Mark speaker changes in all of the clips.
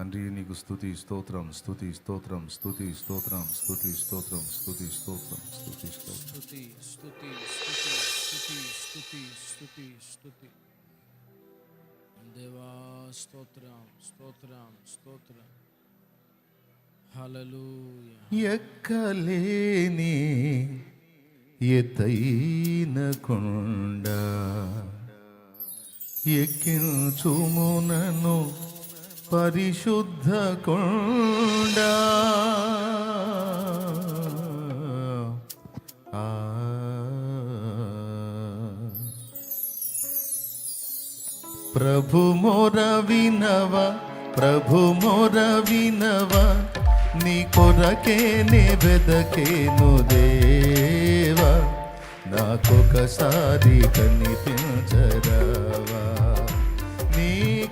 Speaker 1: తండ్రి నీకు స్తుతి స్తోత్రం స్తుతి స్తోత్రం స్తుతి స్తోత్రం స్తుతి స్తోత్రం స్తుతి స్తోత్రం స్తుతి స్తోత్రం.
Speaker 2: స్తుతి స్తుతి స్తుతి స్తుతి స్తుతి స్తుతి స్తుతి. దేవా స్తోత్రం స్తోత్రం స్తోత్రం.
Speaker 1: ఎక్కలేని ఎత్తైన కొండ ఎక్కించుమునను పరిశుద్ధ కొండ ప్రభు మొర వినవ ప్రభు మొర వినవ నీ కొరకే నే వెదకేను దేవా నాకొకసారి కనిపించరావా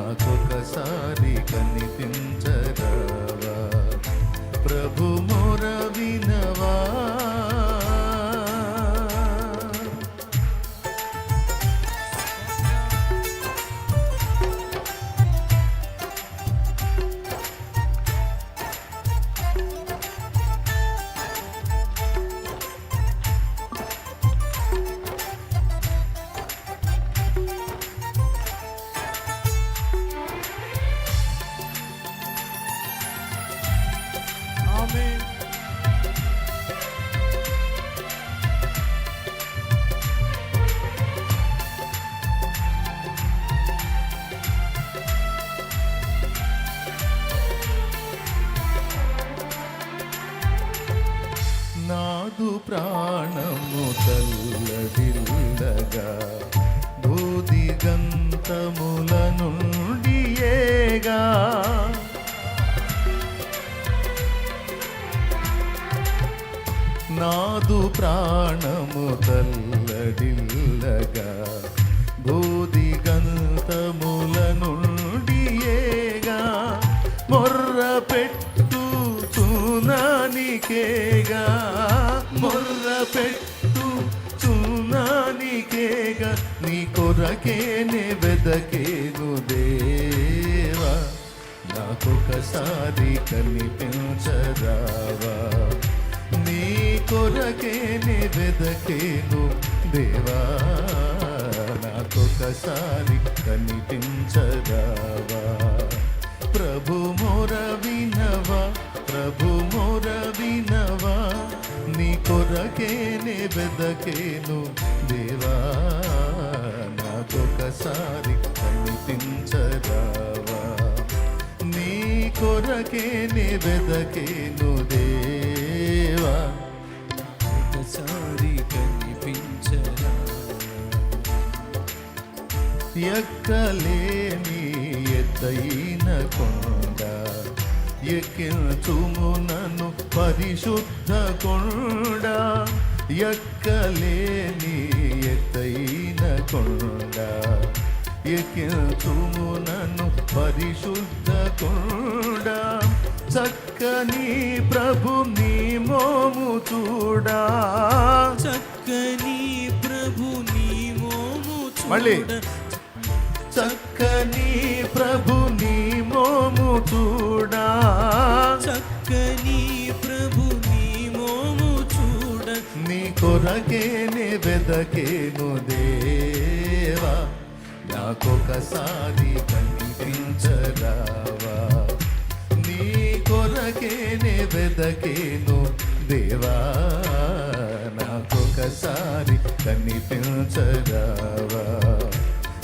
Speaker 1: నాకొకసారి కనిపించరావా ప్రభు మొర ప్రాణము తల్లడిల్లగా బూది గంతముల నుండి ఏగా. నాదు ప్రాణము తల్లడిల్లగా బూది గంతముల నుండి పెట్టు చునానికేగా నీ కొరకేనే వెదకేను దేవా. నాకొకసారి కనిపించరావా. నీ కొరకేనే వెదకేను దేవా. నాకొకసారి కనిపించరావా. ప్రభు మోర వినవా ప్రభు మోర వినవా. కొరకేనే వెదకేను దేవా నాకొకసారి కనిపించరావా. నీ కొరకేనే వెదకేను దేవా
Speaker 2: ఒకసారి కనిపించరా
Speaker 1: ఎక్కలేని ఎత్తైన కొండ ఎక్కించుమునను పరిశుద్ధ కొండ ఎక్కలేని ఎత్తైన కొండ. ఎక్కించుమునను పరిశుద్ధ కొండ చక్కని ప్రభు నీ మోము చూడా.
Speaker 2: చక్కని ప్రభు నీ మోము
Speaker 1: మళ్ళీ. చక్కని ప్రభు మోము చూడా.
Speaker 2: చక్కని ప్రభు నీ మోము చూడ.
Speaker 1: నీ కొరకేనే వెదకేను దేవా. నాకొకసారి కనిపించరావా. నీ కొరకేనే వెదకేను దేవా. నాకొకసారి కనిపించరావా.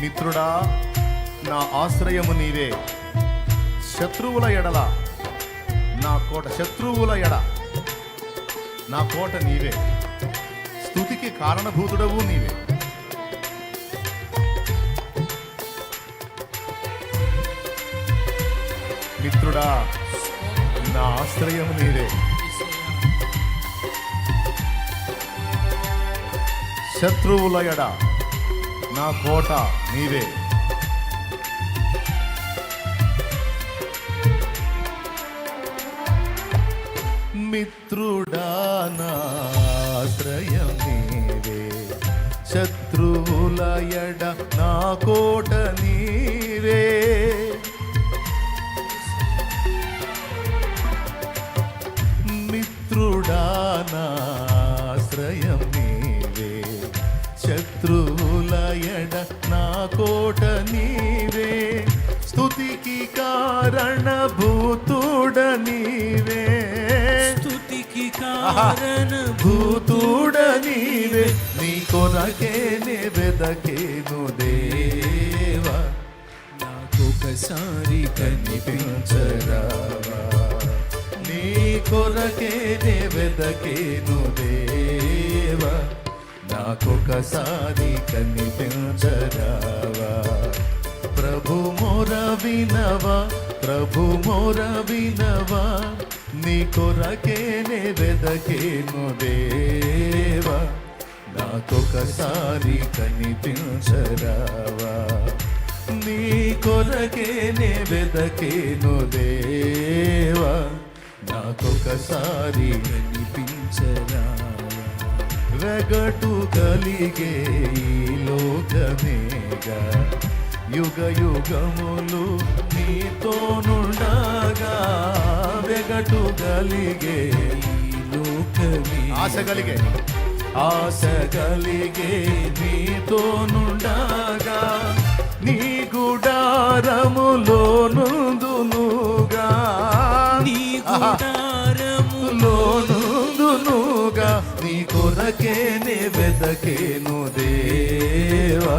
Speaker 1: మిత్రుడా నా ఆశ్రయము నీవే. శత్రువుల ఎడల నా కోట శత్రువుల ఎడ నా కోట నీవే. స్థుతికి కారణభూతుడవు నీవే. మిత్రుడా నా ఆశ్రయము నీవే. శత్రువుల ఎడ నా కోట నీవే. మిత్రుడా నా నీవే. శత్రువుల ఎడ నా కోట నీవే. ఎడ నా కోట నీవే? స్తుతికి కారణ భూతుడ నీవే.
Speaker 2: స్తుతికి
Speaker 1: ఆహా.
Speaker 2: కారణ
Speaker 1: భూతుడ నీవే. నీ కొరకేనే వెదకేను దేవా.
Speaker 2: నాకొకసారి
Speaker 1: కనిపించరావా. నీ కొరకేనే వెదకేను దేవా. నాకొకసారి కనిపించరావా. వినవా? ప్రభు మోర వినవా? నీ కొరకేనే వెదకేను దేవా? నాకొకసారి కనిపించరావా? నీ కొరకేనే వెదకేను దేవా? నాకొకసారి
Speaker 2: కనిపించరా
Speaker 1: వెగటు కలిగే ఈ లోకమేగా? యుగ యుగములు నీతోనుండగా వెగటు కలిగే
Speaker 2: లోకమే.
Speaker 1: ఆశ కలిగే. ఆశ కలిగే నీతోనుండగా నీ గుడారములో నుందునుగా.
Speaker 2: నీ గుడారము
Speaker 1: లోనుదునుగా నీ కొరకేనే వెదకేను దేవా.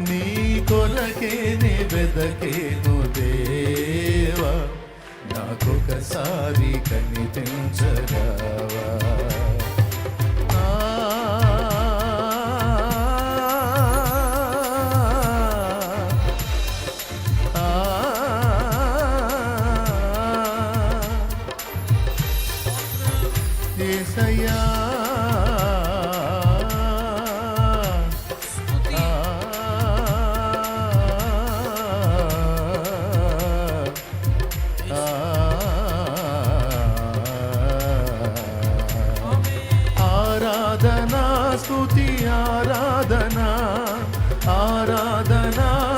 Speaker 1: నీ కొరకేనే వెదకేను దేవా నాకొకసారి కనిపించరావా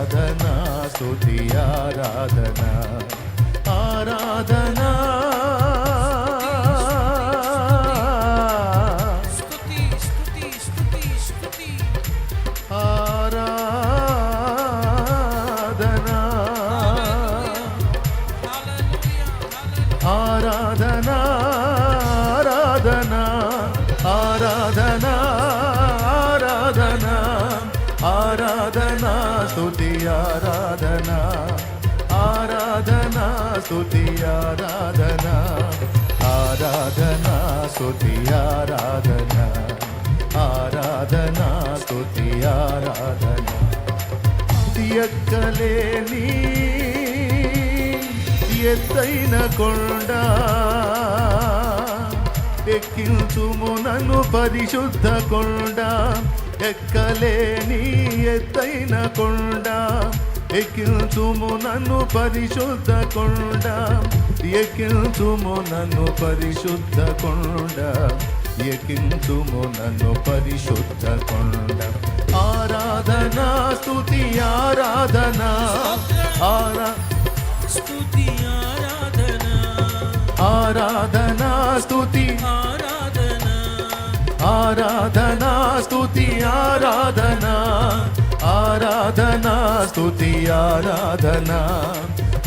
Speaker 1: ఆరాధనా స్తుతి ఆరాధనా. స్తుతి ఆరాధన ఆరాధన
Speaker 2: స్తుతి
Speaker 1: ఆరాధన ఎక్కలేని ఎత్తైన కొండ ఎక్కించుము నన్ను పరిశుద్ధ కొండ ఎక్కలేని ఎత్తైన కొండ ఎక్కించుము నన్ను పరిశుద్ధ కొండ ఎక్కించుము నన్ను పరిశుద్ధ కొండ ఎక్కించుము నన్ను పరిశుద్ధ కొండ ఆరాధన స్తుతి ఆరాధన. ఆరా
Speaker 2: స్తుతి ఆరాధన.
Speaker 1: ఆరాధన స్తుతి.
Speaker 2: ఆరాధన.
Speaker 1: ఆరాధన స్తుతి ఆరాధన. ఆరాధన స్తుతి ఆరాధన.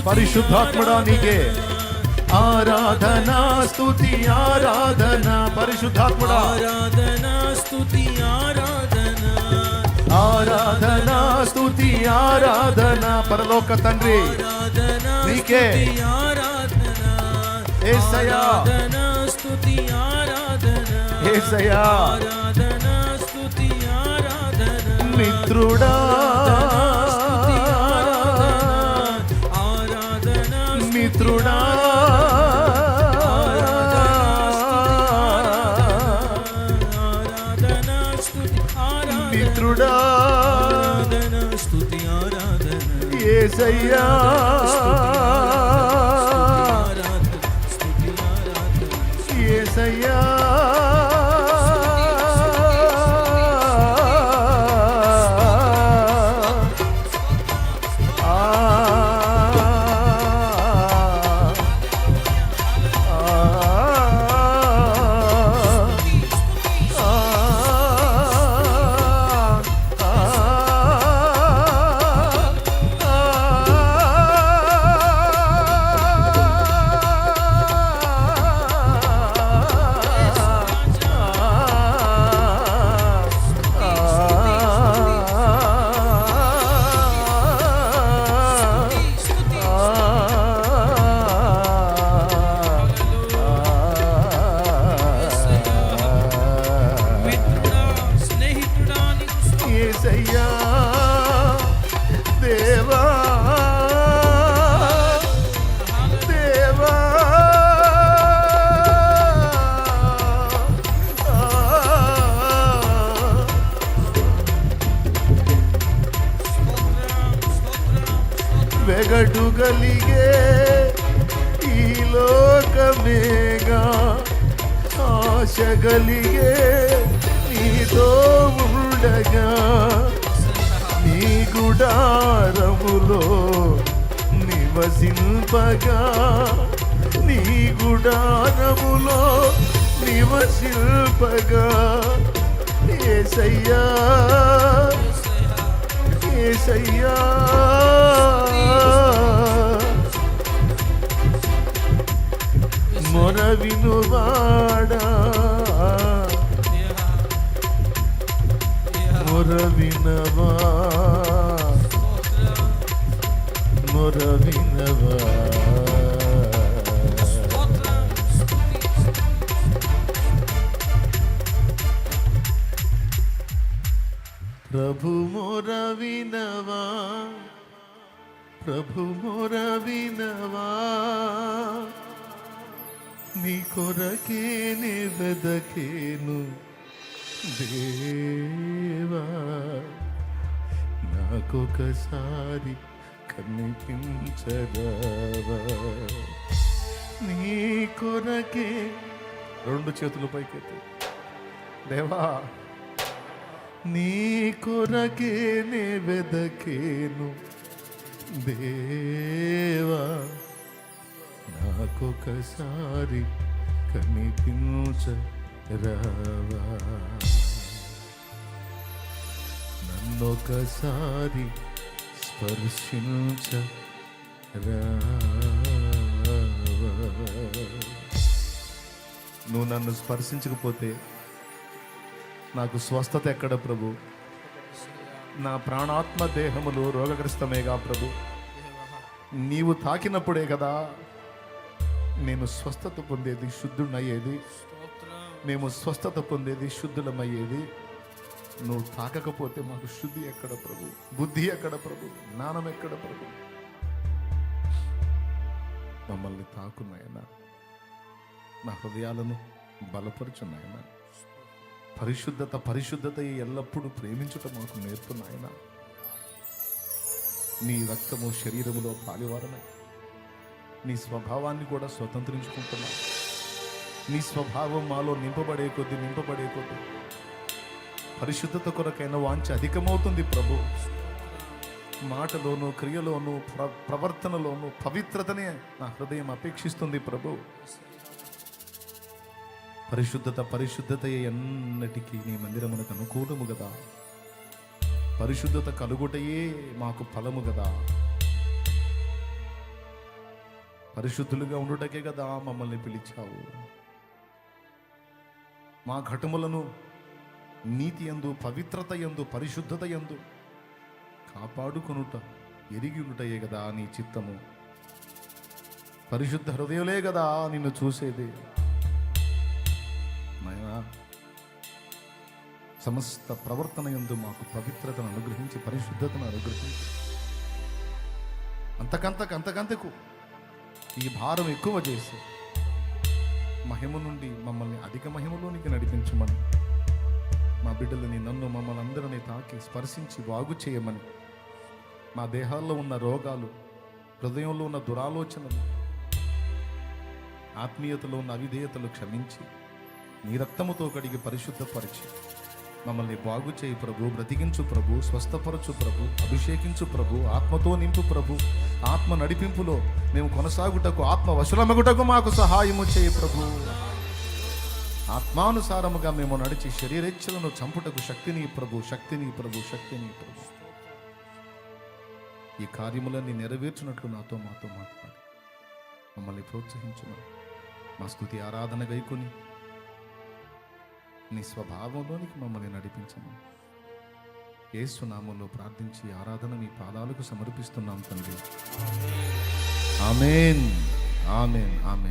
Speaker 2: స్తుతి
Speaker 1: పరిశుద్ధాత్ముడా నీకే ఆరాధన స్తుతి ఆరాధన పరిశుద్ధాత్ముడా
Speaker 2: ఆరాధన స్తుతి ఆరాధన
Speaker 1: ఆరాధన స్తుతి ఆరాధన పరలోక తండ్రి
Speaker 2: ఆరాధన
Speaker 1: నీకే.
Speaker 2: స్తుతి ఆరాధన
Speaker 1: యేసయ్యా.
Speaker 2: ఆరాధన స్తుతి ఆరాధన
Speaker 1: యేసయ్యా.
Speaker 2: ఆరాధన స్తుతి ఆరాధన
Speaker 1: మిత్రుడా ఏసయ్యా ఈ లోకమేగా ఆశ గలిగే నీతో ఉండగా నీ గుడారములో నివసింపగా నీ గుడారములో నివసింపగా ఏసయ్యా ఏసయ్యా. మొర వినువాడా మొర వినవా మొర వినవా ప్రభు మొర వినవా ప్రభు మొర వినవా నీ కొరకే నే వెదకేను. దేవా నాకొకసారి కనిపించదావా నీ కొరకే. రెండు చేతులు పైకెత్తి. దేవా నీ కొరకే నే వెదకేను. దేవా నాకొకసారి కనిపించరావా నన్నొకసారి స్పర్శించరావా నువ్వు నన్ను స్పర్శించకపోతే నాకు స్వస్థత ఎక్కడ ప్రభు? నా ప్రాణాత్మ దేహములు రోగగ్రస్తమేగా ప్రభు? నీవు తాకినప్పుడే కదా నేను స్వస్థత పొందేది శుద్ధుడయ్యేది మేము స్వస్థత పొందేది శుద్ధులమయ్యేది. నువ్వు తాకకపోతే మాకు శుద్ధి ఎక్కడ ప్రభు? బుద్ధి ఎక్కడ ప్రభు? జ్ఞానం ఎక్కడ ప్రభు? మమ్మల్ని తాకున్నాయన నా హృదయాలను బలపరుచున్నాయన పరిశుద్ధత పరిశుద్ధత ఎల్లప్పుడూ ప్రేమించటం మాకు నేర్పున్నాయన నీ రక్తము శరీరములో పాలివారనై నీ స్వభావాన్ని కూడా స్వతంత్రించుకుంటున్నావు. నీ స్వభావం మాలో నింపబడే కొద్ది నింపబడే కొద్ది పరిశుద్ధత కొరకైన వాంఛ అధికమవుతుంది ప్రభు. మాటలోను క్రియలోను ప్ర ప్రవర్తనలోను పవిత్రతనే నా హృదయం అపేక్షిస్తుంది ప్రభు. పరిశుద్ధత పరిశుద్ధత ఎన్నటికీ నీ మందిరమునకు అనుకూలము కదా పరిశుద్ధత కలుగుటయే మాకు ఫలము కదా పరిశుద్ధులుగా ఉండుటకే కదా మమ్మల్ని పిలిచావు. మా ఘటములను నీతి యందు పవిత్రత యందు పరిశుద్ధత ఎందు కాపాడుకొనుట ఎరిగి ఉండుటయే కదా నీ చిత్తము. పరిశుద్ధ హృదయులే కదా నిన్ను చూసేది. నాయనా సమస్త ప్రవర్తన యందు మాకు పవిత్రతను అనుగ్రహించి పరిశుద్ధతను అనుగ్రహించి అంతకంతకు అంతకంతకు ఈ భారం ఎక్కువ చేసి మహిమ నుండి మమ్మల్ని అధిక మహిమలోనికి నడిపించమని మా బిడ్డలని నన్ను మమ్మల్ని అందరినీ తాకి స్పర్శించి బాగు చేయమని మా దేహాల్లో ఉన్న రోగాలు హృదయంలో ఉన్న దురాలోచనలు ఆత్మీయతలో ఉన్న అవిధేయతలు క్షమించి నీ రక్తముతో కడిగి పరిశుద్ధపరిచి మమ్మల్ని బాగు చేయి ప్రభు బ్రతికించు ప్రభు స్వస్థపరచు ప్రభు అభిషేకించు ప్రభు ఆత్మతో నింపు ప్రభు. ఆత్మ నడిపింపులో మేము కొనసాగుటకు ఆత్మ వశులమగుటకు మాకు సహాయము చేయి ప్రభు. ఆత్మానుసారముగా మేము నడిచి శరీరేచ్ఛలను చంపుటకు శక్తిని ప్రభు శక్తిని ప్రభు శక్తిని ప్రభు. ఈ కార్యములన్నీ నెరవేర్చినట్లు నాతో మాతో మాట్లాడి. మమ్మల్ని ప్రోత్సహించమని మా స్థుతి ఆరాధన గైకొని నీ స్వభావంలోనికి మమ్మల్ని నడిపించమని. ఏసునామంలో ప్రార్థించి ఆరాధన మీ పాదాలకు సమర్పిస్తున్నాం తండ్రి. ఆమెన్. ఆమెన్. ఆమెన్.